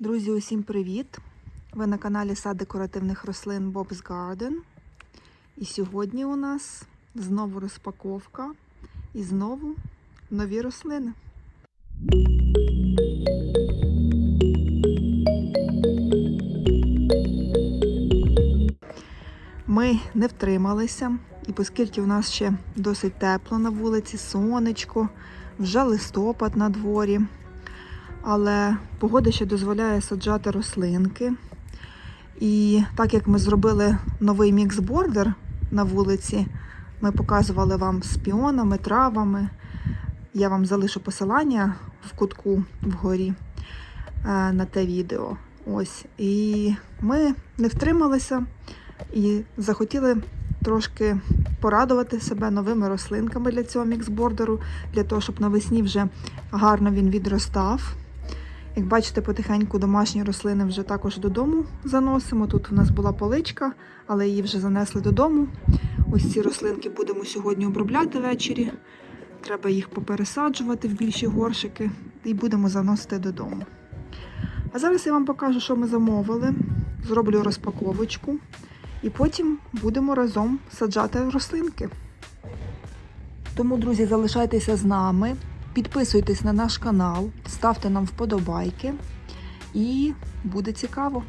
Друзі, усім привіт! Ви на каналі Сад декоративних рослин Bob's Garden. І сьогодні у нас знову розпаковка і знову нові рослини. Ми не втрималися, і оскільки у нас ще досить тепло на вулиці, сонечко, вже листопад на дворі, але погода ще дозволяє саджати рослинки. І так як ми зробили новий мікс-бордер на вулиці, ми показували вам з піонами, травами. Я вам залишу посилання в кутку вгорі е, на те відео. Ось. І ми не втрималися і захотіли трошки порадувати себе новими рослинками для цього міксбордеру, для того, щоб навесні вже гарно він відростав. Як бачите, потихеньку домашні рослини вже також додому заносимо. Тут у нас була поличка, але її вже занесли додому. Ось ці рослинки будемо сьогодні обробляти ввечері. Треба їх попересаджувати в більші горшики і будемо заносити додому. А зараз я вам покажу, що ми замовили. Зроблю розпаковочку. І потім будемо разом саджати рослинки. Тому, друзі, залишайтеся з нами, підписуйтесь на наш канал, ставте нам вподобайки і буде цікаво.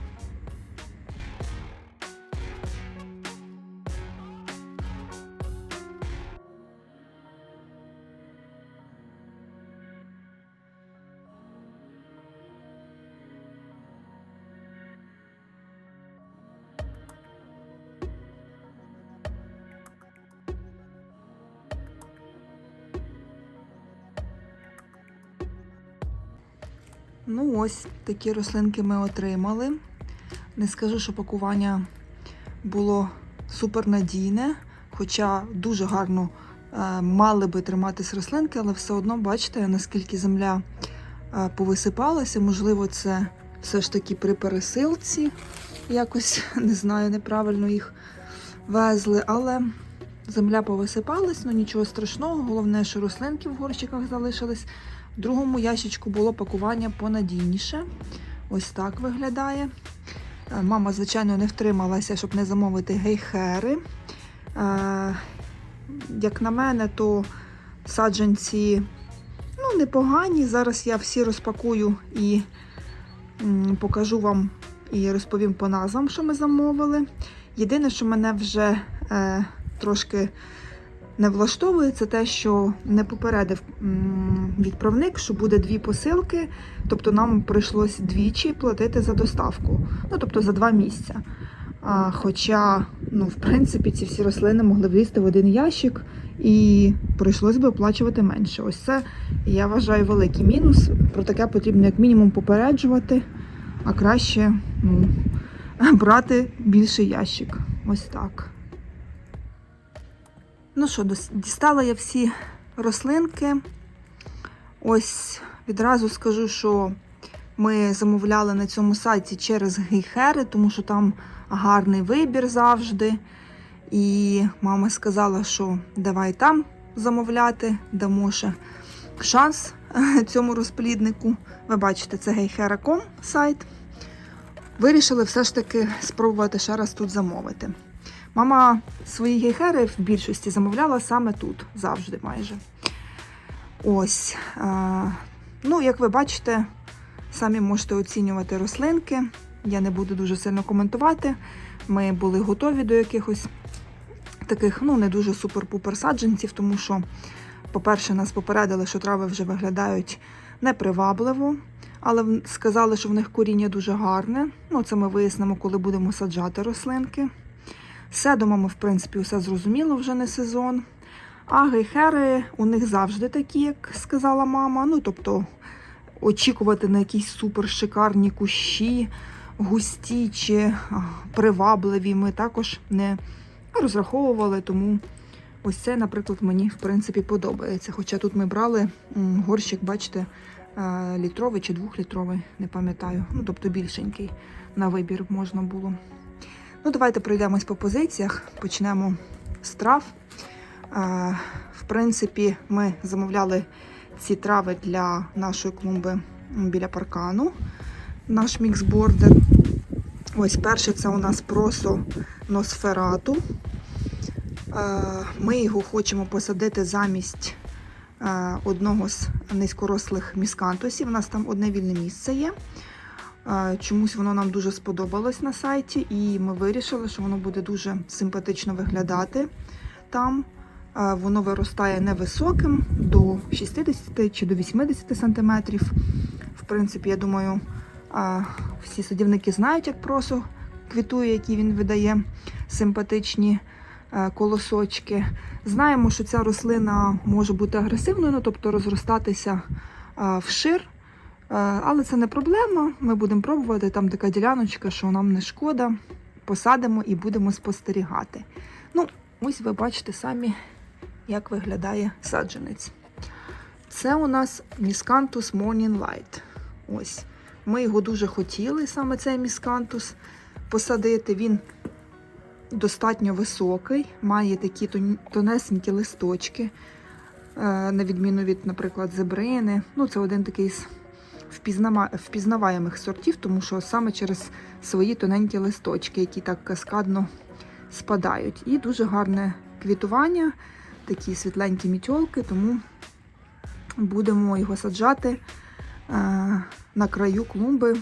Ось такі рослинки ми отримали. Не скажу, що пакування було супернадійне, хоча дуже гарно е, мали би триматись рослинки, але все одно бачите, наскільки земля е, повисипалася. Можливо, це все ж таки при пересилці. Якось не знаю, неправильно їх везли, але земля повисипалась, ну нічого страшного. Головне, що рослинки в горщиках залишились. В другому ящичку було пакування понадійніше. Ось так виглядає. Е, Мама, звичайно, не втрималася, щоб не замовити гейхери. Е, Як на мене, то саджанці ну, непогані. Зараз я всі розпакую і покажу вам і розповім по назвам, що ми замовили. Єдине, що мене вже е, трошки не влаштовує, це те, що не попередив відправник, що буде дві посилки, тобто нам прийшлось двічі платити за доставку, ну тобто за два місця. А, хоча, ну, в принципі, ці всі рослини могли влізти в один ящик і прийшлось би оплачувати менше. Ось це я вважаю великий мінус. Про таке потрібно як мінімум попереджувати, а краще ну, брати більший ящик. Ось так. Ну що, дістала я всі рослинки. Ось відразу скажу, що ми замовляли на цьому сайті через гейхери, тому що там гарний вибір завжди. І мама сказала, що давай там замовляти, дамо ще шанс цьому розпліднику. Ви бачите, це гейхера.com сайт. Вирішили все ж таки спробувати ще раз тут замовити. Мама свої гейхери в більшості замовляла саме тут, завжди майже. Ось. А, ну, як ви бачите, самі можете оцінювати рослинки. Я не буду дуже сильно коментувати. Ми були готові до якихось таких, ну, не дуже супер-пупер саджанців, тому що, по-перше, нас попередили, що трави вже виглядають непривабливо, але сказали, що в них коріння дуже гарне. Ну, це ми вияснимо, коли будемо саджати рослинки. З седумами, в принципі, все зрозуміло, вже не сезон. А гейхери у них завжди такі, як сказала мама. Ну, тобто, очікувати на якісь супер шикарні кущі, густі чи привабливі ми також не розраховували. Тому ось це, наприклад, мені в принципі подобається. Хоча тут ми брали горщик, бачите, е, літровий чи двохлітровий, не пам'ятаю. Ну, тобто більшенький на вибір можна було. Ну, давайте пройдемось по позиціях. Почнемо з трав. Е, В принципі, ми замовляли ці трави для нашої клумби біля паркану. наш міксбордер. Ось перше це у нас просо Носферату. Е, Ми його хочемо посадити замість е, одного з низькорослих міскантусів. У нас там одне вільне місце є. Чомусь воно нам дуже сподобалось на сайті, і ми вирішили, що воно буде дуже симпатично виглядати там. Воно виростає невисоким до 60 чи до 80 сантиметрів. В принципі, я думаю, всі садівники знають, як просо квітує, які він видає симпатичні колосочки. Знаємо, що ця рослина може бути агресивною, ну, тобто розростатися вшир. Е, Але це не проблема. Ми будемо пробувати. Там така діляночка, що нам не шкода. Посадимо і будемо спостерігати. Ну, ось ви бачите самі, як виглядає саджанець. Це у нас Miscanthus Morning Light. Ось. Ми його дуже хотіли, саме цей міскантус, посадити. Він достатньо високий, має такі тонесенькі листочки, е, на відміну від, наприклад, зебрини. Ну, це один такий впізнаваємих сортів, тому що саме через свої тоненькі листочки, які так каскадно спадають. І дуже гарне квітування, такі світленькі мітьолки, тому будемо його саджати е, на краю клумби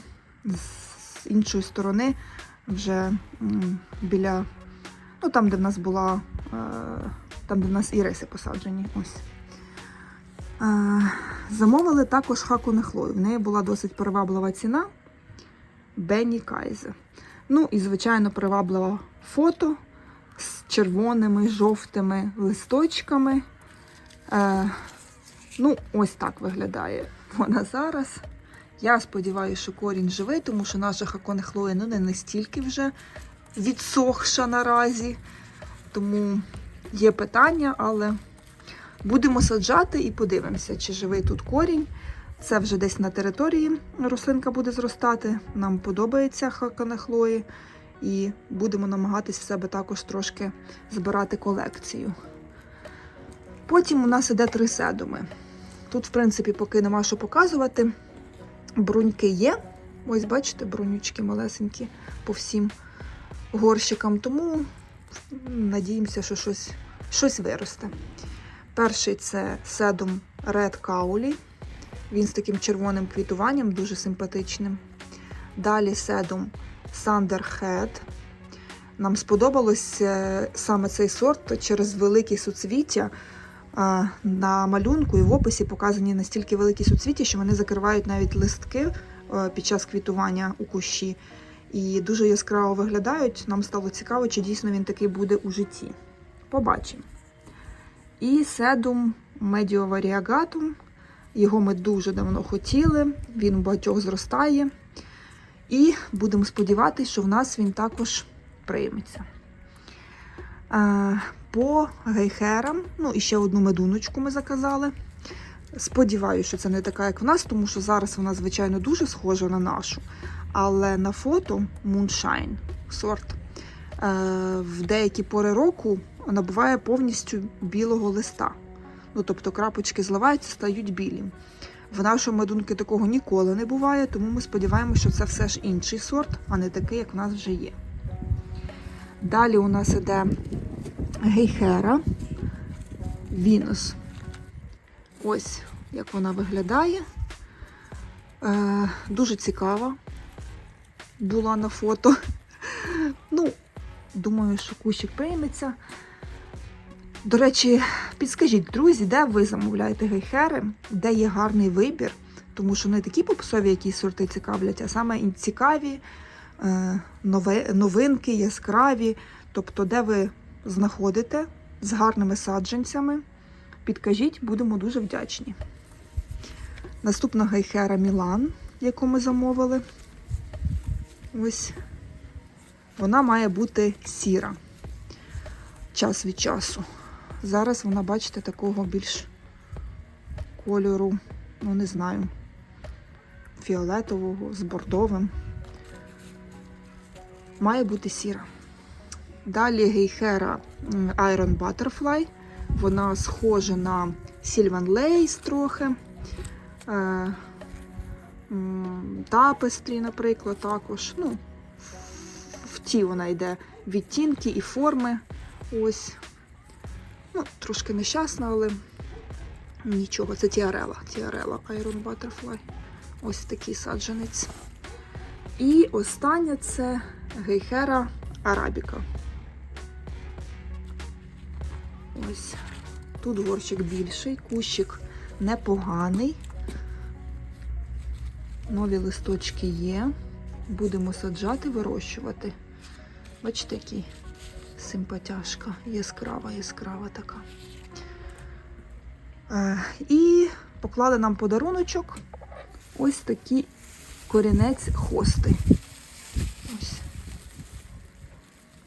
з іншої сторони, вже біля, ну там, де в нас була, е, там, де в нас іриси посаджені. Ось. Замовили також хаку нехлою. В неї була досить приваблива ціна. Бенні Кайзе. Ну і, звичайно, привабливе фото з червоними, жовтими листочками. Е, ну, ось так виглядає вона зараз. Я сподіваюся, що корінь живий, тому що наша хаконехлоя ну, не настільки вже відсохша наразі. Тому є питання, але будемо саджати і подивимося, чи живий тут корінь. Це вже десь на території рослинка буде зростати. Нам подобається хаконехлої. І будемо намагатись в себе також трошки збирати колекцію. Потім у нас іде три седуми. Тут, в принципі, поки нема що показувати. Бруньки є. Ось, бачите, брунючки малесенькі по всім горщикам. Тому надіємося, що щось, щось виросте. Перший це седум Red Kauli. Він з таким червоним квітуванням, дуже симпатичним. Далі седум Thunderhead. Нам сподобалось е, саме цей сорт через великі суцвіття. Е, На малюнку і в описі показані настільки великі суцвіття, що вони закривають навіть листки е, під час квітування у кущі. І дуже яскраво виглядають. Нам стало цікаво, чи дійсно він такий буде у житті. Побачимо. І седум Variegatum. Його ми дуже давно хотіли, він у багатьох зростає. І будемо сподіватися, що в нас він також прийметься. Е, По гейхерам, ну і ще одну медуночку ми заказали. Сподіваюся, що це не така, як в нас, тому що зараз вона, звичайно, дуже схожа на нашу. Але на фото Moonshine сорт е, в деякі пори року набуває повністю білого листа. Ну, тобто крапочки зливаються, стають білі. В нашому медунки такого ніколи не буває, тому ми сподіваємося, що це все ж інший сорт, а не такий, як в нас вже є. Далі у нас іде гейхера Вінус. Ось як вона виглядає. Е, дуже цікава була на фото. Ну, думаю, що кущик прийметься. До речі, підскажіть, друзі, де ви замовляєте гейхери, де є гарний вибір, тому що не такі попсові якісь сорти цікавлять, а саме цікаві е, новинки, яскраві. Тобто, де ви знаходите з гарними саджанцями, підкажіть, будемо дуже вдячні. Наступна гейхера Мілан, яку ми замовили. Ось вона має бути сіра час від часу. Зараз вона, бачите, такого більш кольору, ну не знаю, фіолетового з бордовим. Має бути сіра. Далі гейхера Iron Butterfly. Вона схожа на Sylvan Lace трохи. Тапестрі, наприклад, також. Ну, в ті вона йде відтінки і форми. Ось. Ну, трошки нещасна, але нічого. Це тіарела. Тіарела Iron Butterfly. Ось такий саджанець. І остання це гейхера арабіка. Ось. Тут горщик більший, кущик непоганий. Нові листочки є. Будемо саджати, вирощувати. Бачите, який симпатяшка, яскрава, яскрава така. Е, і поклали нам подаруночок ось такий корінець хости. Ось.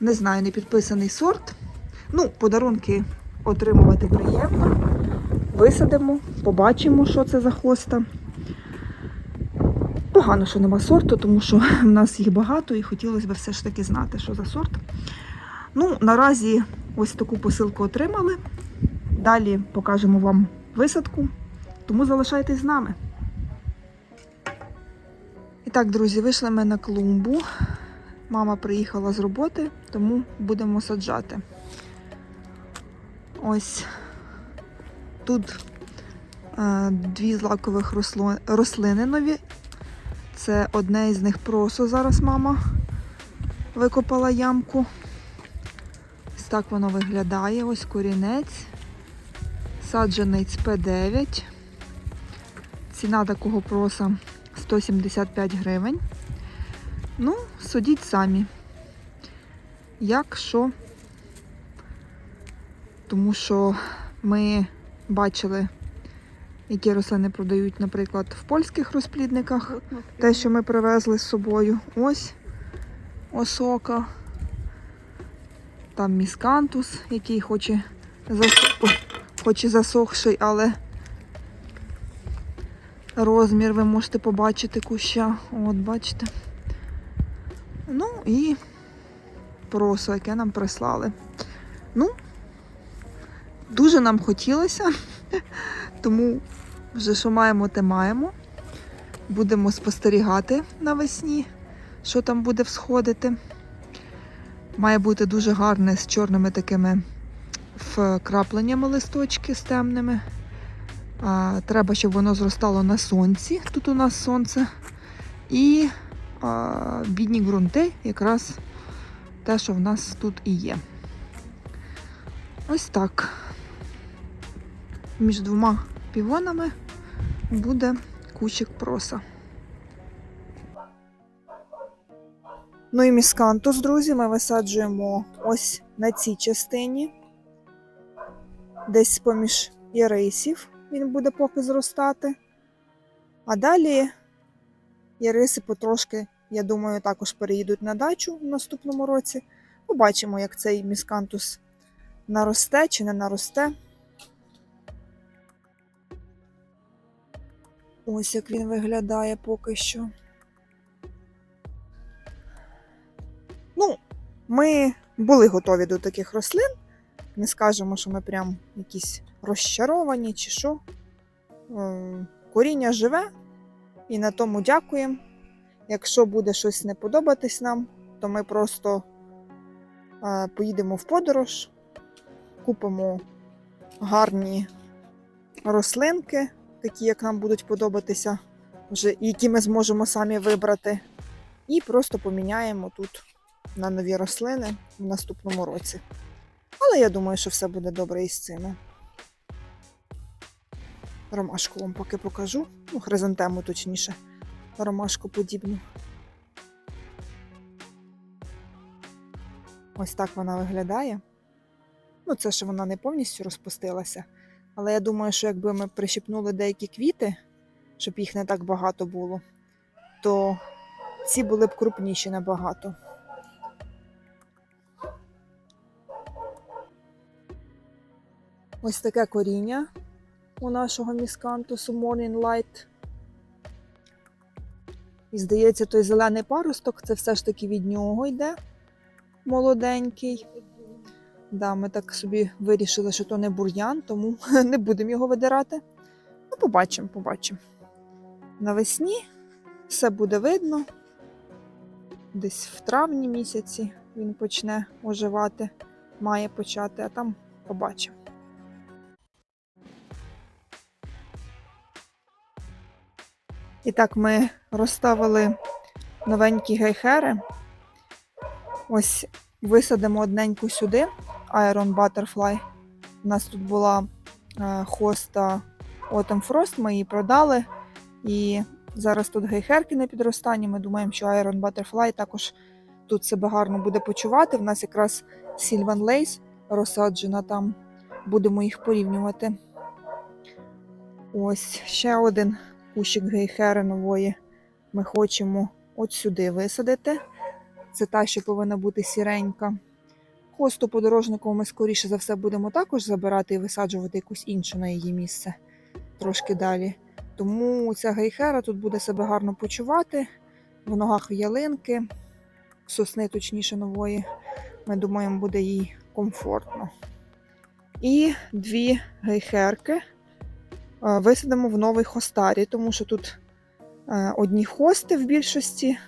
Не знаю, не підписаний сорт. Ну, подарунки отримувати приємно. Висадимо, побачимо, що це за хоста. Погано, що нема сорту, тому що в нас їх багато і хотілося б все ж таки знати, що за сорт. Ну, наразі ось таку посилку отримали. Далі покажемо вам висадку, тому залишайтесь з нами. І так, друзі, вийшли ми на клумбу. Мама приїхала з роботи, тому будемо саджати. Ось тут е, дві злакових рослини нові. Це одне із них просо. Зараз мама викопала ямку. Так воно виглядає. Ось корінець. Саджанець П9. Ціна такого проса 175 гривень. Ну, судіть самі. Як що? Тому що ми бачили, які рослини продають, наприклад, в польських розплідниках. Те, що ми привезли з собою. Ось осока. Там міскантус, який хоче, зас... Ой, хоч і засохший, але розмір ви можете побачити куща. От, бачите. Ну і просо, яке нам прислали. Ну, дуже нам хотілося, тому вже що маємо, те маємо. Будемо спостерігати навесні, що там буде всходити. Має бути дуже гарне з чорними такими вкрапленнями листочки з темними. А, треба, щоб воно зростало на сонці. Тут у нас сонце. І а, бідні ґрунти, якраз те, що в нас тут і є. Ось так. Між двома півонами буде кущик проса. Ну і міскантус, друзі, ми висаджуємо ось на цій частині. Десь поміж ірисів він буде поки зростати. А далі іриси потрошки, я думаю, також переїдуть на дачу в наступному році. Побачимо, як цей міскантус наросте чи не наросте. Ось як він виглядає поки що. Ми були готові до таких рослин. Не скажемо, що ми прям якісь розчаровані чи що. Ем, Коріння живе і на тому дякуємо. Якщо буде щось не подобатись нам, то ми просто е, поїдемо в подорож, купимо гарні рослинки, такі, як нам будуть подобатися, вже, які ми зможемо самі вибрати, і просто поміняємо тут на нові рослини в наступному році. Але я думаю, що все буде добре із цими. Ромашку вам поки покажу. Ну, хризантему точніше. Ромашку подібну. Ось так вона виглядає. Ну, це ще вона не повністю розпустилася. Але я думаю, що якби ми прищепнули деякі квіти, щоб їх не так багато було, то ці були б крупніші набагато. Ось таке коріння у нашого міскантусу Morning Light. І здається, той зелений паросток це все ж таки від нього йде молоденький. Да, ми так собі вирішили, що то не бур'ян, тому не будемо його видирати. Ну, побачимо, побачимо. Навесні Все буде видно. Десь в травні місяці він почне оживати, має почати, а там побачимо. І так, ми розставили новенькі гейхери. Ось висадимо одненьку сюди, Iron Butterfly. У нас тут була е, хоста Autumn Frost, ми її продали. І зараз тут гейхерки на підростанні. Ми думаємо, що Iron Butterfly також тут себе гарно буде почувати. В нас якраз Sylvan Lace розсаджена там. Будемо їх порівнювати. Ось ще один кущик гейхери нової. Ми хочемо от сюди висадити. Це та, що повинна бути сіренька. Хосту подорожнику ми, скоріше за все, будемо також забирати і висаджувати якусь іншу на її місце трошки далі. Тому ця гейхера тут буде себе гарно почувати. В ногах ялинки, сосни, точніше, нової. Ми думаємо, буде їй комфортно. І дві гейхерки висадимо в новий хостарі, тому що тут е, одні хости в більшості,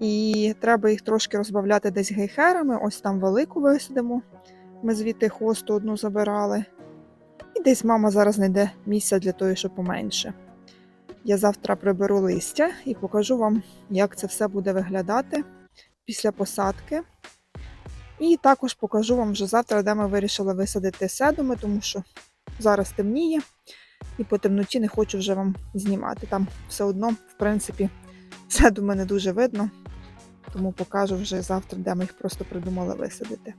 і треба їх трошки розбавляти десь гейхерами. Ось там велику висадимо. Ми звідти хосту одну забирали. І десь мама зараз знайде місця для того, щоб поменше. Я завтра приберу листя і покажу вам, як це все буде виглядати після посадки. І також покажу вам вже завтра, де ми вирішили висадити седуми, тому що зараз темніє, і по темноті не хочу вже вам знімати. Там все одно, в принципі, седуми не дуже видно, тому покажу вже завтра, де ми їх просто придумали висадити.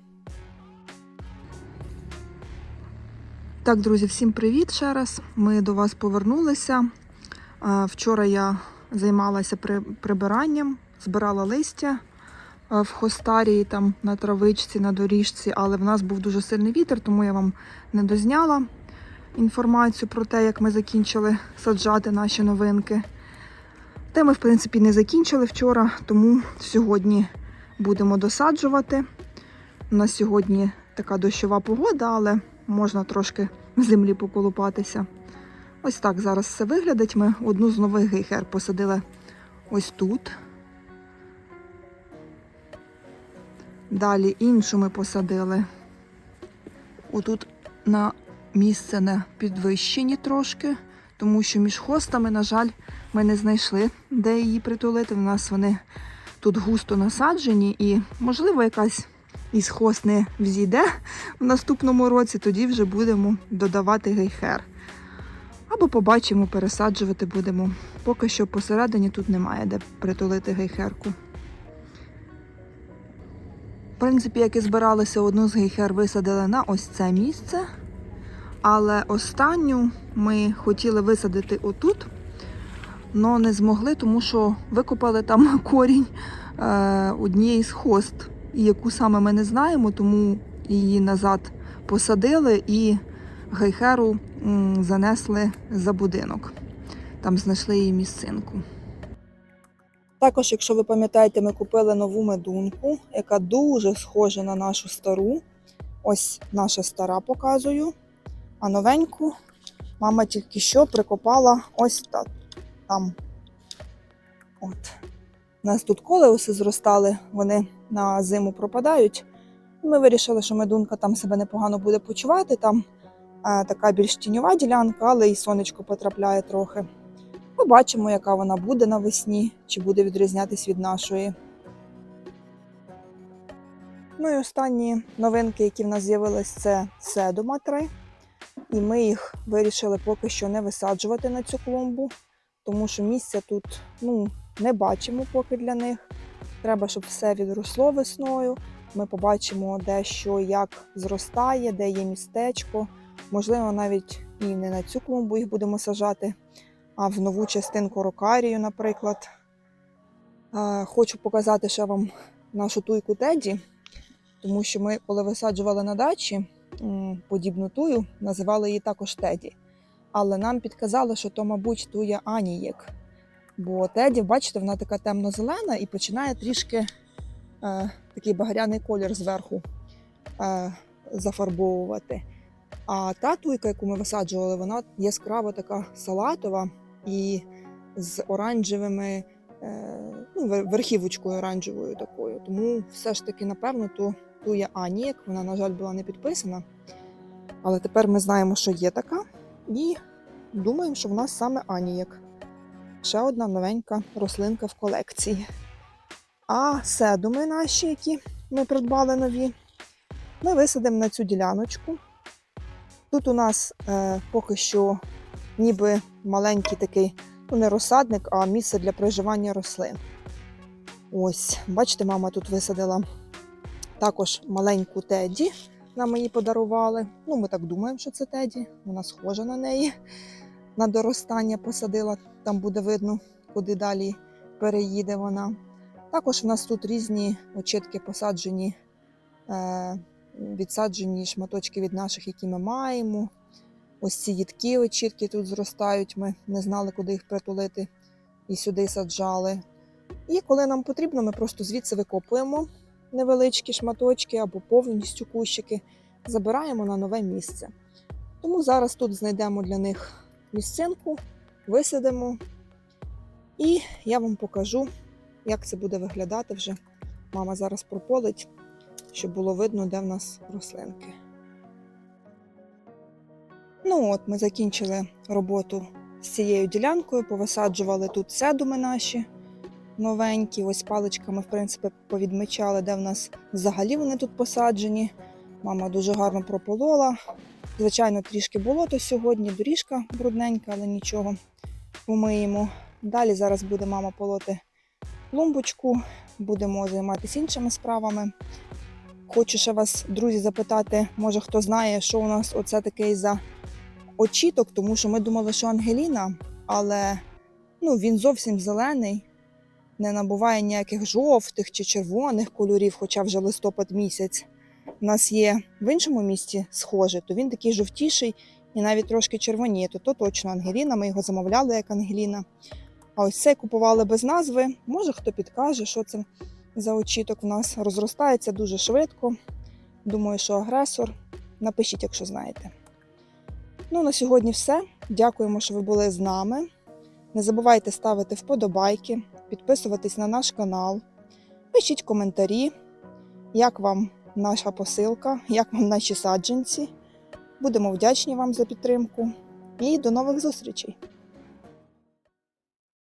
Так, друзі, всім привіт ще раз. Ми до вас повернулися. Вчора я займалася прибиранням, збирала листя в хостарії, там на травичці, на доріжці, але в нас був дуже сильний вітер, тому я вам не дозняла інформацію про те, як ми закінчили саджати наші новинки. Те ми, в принципі, не закінчили вчора, тому сьогодні будемо досаджувати. У нас сьогодні така дощова погода, але можна трошки в землі поколупатися. Ось так зараз все виглядить. Ми одну з нових гейхер посадили ось тут. Далі іншу ми посадили отут на місце на підвищенні трошки, тому що між хостами, на жаль, ми не знайшли, де її притулити. У нас вони тут густо насаджені, і, можливо, якась із хост не взійде в наступному році, тоді вже будемо додавати гейхер. Або побачимо, пересаджувати будемо. Поки що посередині тут немає де притулити гейхерку. В принципі, як і збиралися, одну з гейхер висадили на ось це місце. Але останню ми хотіли висадити отут, але не змогли, тому що викопали там корінь е, однієї з хост, яку саме ми не знаємо, тому її назад посадили і гайхеру м, занесли за будинок. Там знайшли її місцинку. Також, якщо ви пам'ятаєте, ми купили нову медунку, яка дуже схожа на нашу стару. Ось наша стара показую. А новеньку мама тільки що прикопала ось та- там. От. У нас тут колеуси зростали, вони на зиму пропадають. Ми вирішили, що медунка там себе непогано буде почувати. Там е, така більш тіньова ділянка, але і сонечко потрапляє трохи. Побачимо, яка вона буде навесні, чи буде відрізнятись від нашої. Ну і останні новинки, які в нас з'явились, це седума 3. І ми їх вирішили поки що не висаджувати на цю клумбу, тому що місця тут ну, не бачимо поки для них. Треба, щоб все відросло весною. Ми побачимо, де що як зростає, де є містечко. Можливо, навіть і не на цю клумбу їх будемо сажати, а в нову частинку рокарію, наприклад. Хочу показати ще вам нашу туйку Теді, тому що ми, коли висаджували на дачі подібну тую, називали її також Теді. Але нам підказали, що то, мабуть, туя Анієк. Бо Теді, бачите, вона така темно-зелена і починає трішки е, такий багряний колір зверху е, зафарбовувати. А та туйка, яку ми висаджували, вона яскраво така салатова і з оранжевими е, ну, верхівочкою оранжевою такою. Тому все ж таки, напевно, то ту є Анієк. Вона, на жаль, була не підписана. Але тепер ми знаємо, що є така, і думаємо, що в нас саме Анієк. Ще одна новенька рослинка в колекції. А седуми наші, які ми придбали нові, ми висадимо на цю діляночку. Тут у нас е, поки що ніби маленький такий, ну не розсадник, а місце для проживання рослин. Ось, бачите, мама тут висадила також маленьку теді. Нам її подарували. Ну, ми так думаємо, що це теді. Вона схожа на неї. На доростання посадила, там буде видно, куди далі переїде вона. Також у нас тут різні очітки посаджені, е, відсаджені шматочки від наших, які ми маємо. Ось ці їдкі очітки тут зростають. Ми не знали, куди їх притулити, і сюди саджали. І коли нам потрібно, ми просто звідси викопуємо невеличкі шматочки або повністю кущики, забираємо на нове місце. Тому зараз тут знайдемо для них місцинку, висадимо, і я вам покажу, як це буде виглядати вже. Мама зараз прополить, щоб було видно, де в нас рослинки. Ну от, ми закінчили роботу з цією ділянкою, повисаджували тут седуми наші новенькі. Ось паличками, в принципі, повідмічали, де в нас взагалі вони тут посаджені. Мама дуже гарно прополола. Звичайно, трішки болото сьогодні, доріжка брудненька, але нічого. Помиємо. Далі зараз буде мама полоти клумбочку, будемо займатися іншими справами. Хочу ще вас, друзі, запитати, може хто знає, що у нас оце такий за очіток, тому що ми думали, що Ангеліна, але ну, він зовсім зелений, не набуває ніяких жовтих чи червоних кольорів, хоча вже листопад місяць. У нас є в іншому місті схоже, то він такий жовтіший і навіть трошки червоніє. То, то точно Ангеліна, ми його замовляли як Ангеліна. А ось цей купували без назви. Може хто підкаже, що це за очіток в нас розростається дуже швидко. Думаю, що агресор. Напишіть, якщо знаєте. Ну, на сьогодні все. Дякуємо, що ви були з нами. Не забувайте ставити вподобайки, підписуватись на наш канал. Пишіть коментарі, як вам наша посилка, як вам наші саджанці. Будемо вдячні вам за підтримку і до нових зустрічей!